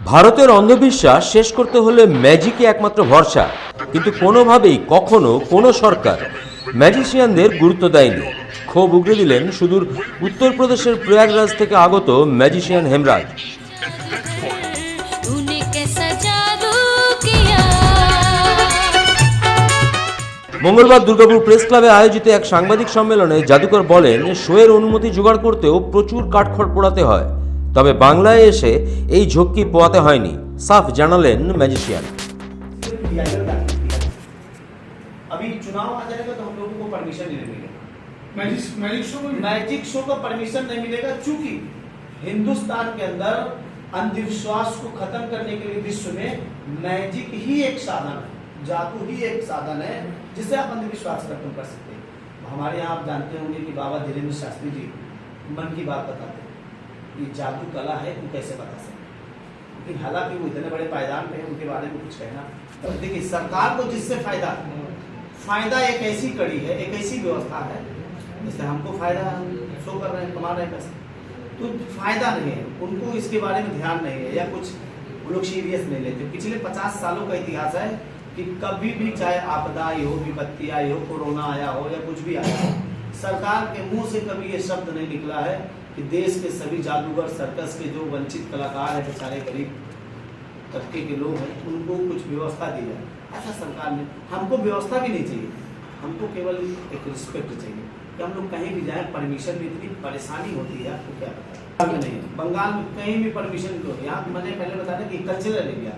ভারতের অন্ধবিশ্বাস শেষ করতে হলে ম্যাজিকই একমাত্র ভরসা। কিন্তু কোনোভাবেই কখনো কোনো সরকার ম্যাজিশিয়ানদের গুরুত্ব দেয়নি। ক্ষোভ উগড়ে দিলেন সুদূর উত্তরপ্রদেশের প্রয়াগরাজ থেকে আগত ম্যাজিশিয়ান হেমরাজ। মঙ্গলবার দুর্গাপুর প্রেস ক্লাবে আয়োজিত এক সাংবাদিক সম্মেলনে জাদুকর বলেন শোয়ের অনুমতি জোগাড় করতেও প্রচুর কাঠখড় পোড়াতে হয়। তবে বাংলায় এসে এই ঝক্কি পোয়াতে হয়নি সাফ জানালেন ম্যাজিশিয়ান दिया जाता है अभी चुनाव आ जाएगा तो हम लोगों को परमिशन नहीं मिलेगा मैजिक मैजिक शो में मैजिक शो का परमिशन नहीं मिलेगा क्योंकि हिंदुस्तान के अंदर अंधविश्वास को खत्म करने के लिए विश्व में मैजिक ही एक साधन है जादू ही एक साधन है जिससे आप अंधविश्वास खत्म कर सकते हैं हमारे यहाँ आप जानते होंगे कि बाबा धीरेन्द्र शास्त्री जी मन की बात बताते हैं ये जादू कला है तू कैसे बता सकते लेकिन हालाँकि वो इतने बड़े पायदान पे है, उनके बारे में कुछ कहना। तो देखिए, सरकार को जिससे फ़ायदा फ़ायदा एक ऐसी कड़ी है, एक ऐसी व्यवस्था है जैसे हमको फ़ायदा शो कर रहे हैं, कमा रहे हैं पैसे। तो फ़ायदा नहीं है, उनको इसके बारे में ध्यान नहीं है, या कुछ वो लोग सीरियस नहीं लेते। पिछले पचास सालों का इतिहास है कि कभी भी चाहे आपदा आई हो, विपत्ति आई हो, कोरोना आया हो, या कुछ भी आया हो सरकार के मुँह से कभी ये शब्द नहीं निकला है कि देश के सभी जादूगर सर्कस के जो वंचित कलाकार हैं, बेचारे गरीब तबके के लोग हैं, उनको कुछ व्यवस्था दी जाए। ऐसा सरकार ने हमको व्यवस्था भी नहीं चाहिए। हमको केवल एक रिस्पेक्ट चाहिए कि हम लोग कहीं भी जाएँ परमिशन में इतनी परेशानी होती है, आपको क्या बंगाल नहीं बंगाल में कहीं भी परमिशन होती। यहाँ मैंने पहले बताया कि कल्चरल एरिया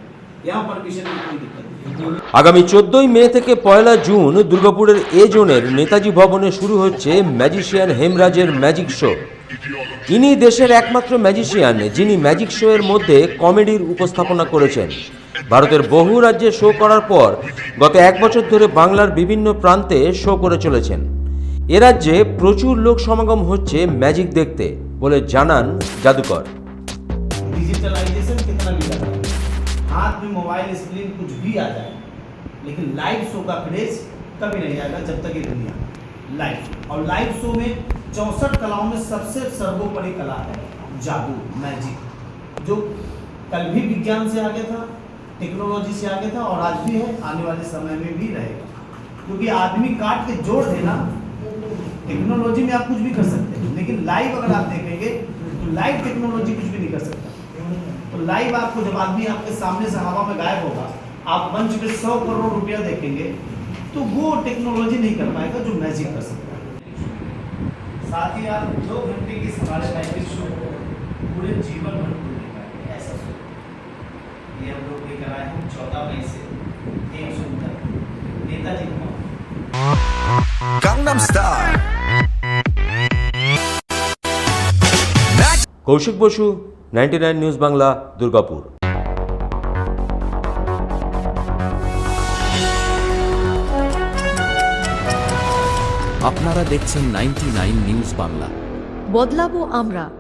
यहाँ परमिशन की कोई दिक्कत नहीं। আগামী চোদ্দই মে থেকে পয়লা জুন দুর্গাপুরের এ জোনের নেতাজি ভবনে শুরু হচ্ছে ম্যাজিশিয়ান হেমরাজের ম্যাজিক শো। ইনি দেশের একমাত্র ম্যাজিশিয়ান যিনি ম্যাজিক শো এর মধ্যে কমেডির উপস্থাপনা করেছেন। ভারতের বহু রাজ্যে শো করার পর গত এক বছর ধরে বাংলার বিভিন্ন প্রান্তে শো করে চলেছেন। এ রাজ্যে প্রচুর লোক সমাগম হচ্ছে ম্যাজিক দেখতে বলে জানান জাদুকর। में मोबाइल स्क्रीन कुछ भी आ जाए, लेकिन लाइव शो का क्रेज कभी नहीं आएगा जब तक ये दुनिया लाइव और लाइव शो में चौसठ कलाओं में सबसे सर्वोपरि कला है जादू मैजिक जो कल भी विज्ञान से आगे था टेक्नोलॉजी से आगे था और आज भी है, आने वाले समय में भी रहेगा। क्योंकि आदमी काट के जोड़ देना टेक्नोलॉजी में आप कुछ भी कर सकते हैं, लेकिन लाइव अगर आप देखेंगे तो लाइव टेक्नोलॉजी कुछ भी नहीं कर सकता। तो लाइव आपको जब आदमी आपके सामने से हवा में गायब होगा आप मंच पे सौ करोड़ रुपया देखेंगे तो वो टेक्नोलॉजी नहीं कर पाएगा जो मैजिक कर सकता है। साथ ही आप दो घंटे की हमारे मैजिक शो पूरे जीवन भर भूल नहीं पाएँगे ऐसा शो ये हम लोग लेकर आए हैं चौदह मई से। एक जून तक Netaji Gangnam star Kaushik બોશું ninety nine news Bangla Durgapur. আপনারা দেখছেন নাইনটি নিউজ বাংলা। বদলাবো আমরা।